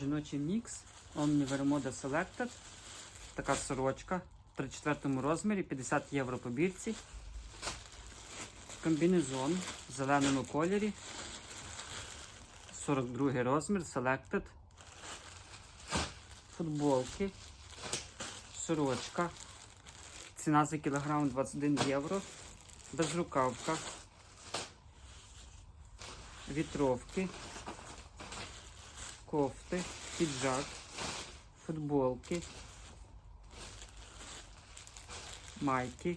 Жіночий мікс Omni Selected. Така сорочка в 34 розмірі, 50 євро по бірці. Комбінезон в зеленому кольорі. 42 розмір, Selected. Футболки. Сорочка. Ціна за кілограм 21 євро. Безрукавка. Вітровки. Кофти, піджак, футболки, майки,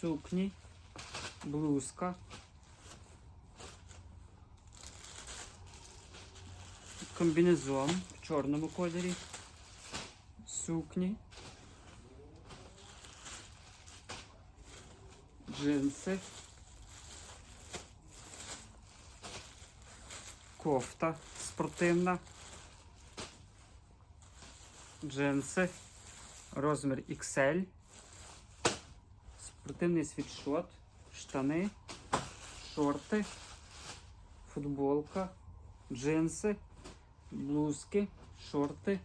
сукні, блузка, комбінезон в чорному кольорі, сукні, джинси. Кофта спортивна, джинси, розмір XL, спортивний світшот, штани, шорти, футболка, джинси, блузки, шорти.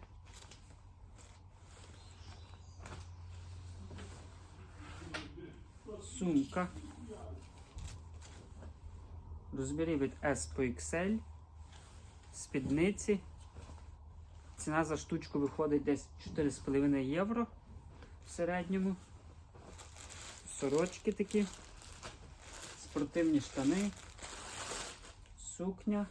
Сумка. Розміри від S по XL спідниці. Ціна за штучку виходить десь 4,5 євро в середньому. Сорочки такі, спортивні штани, сукня.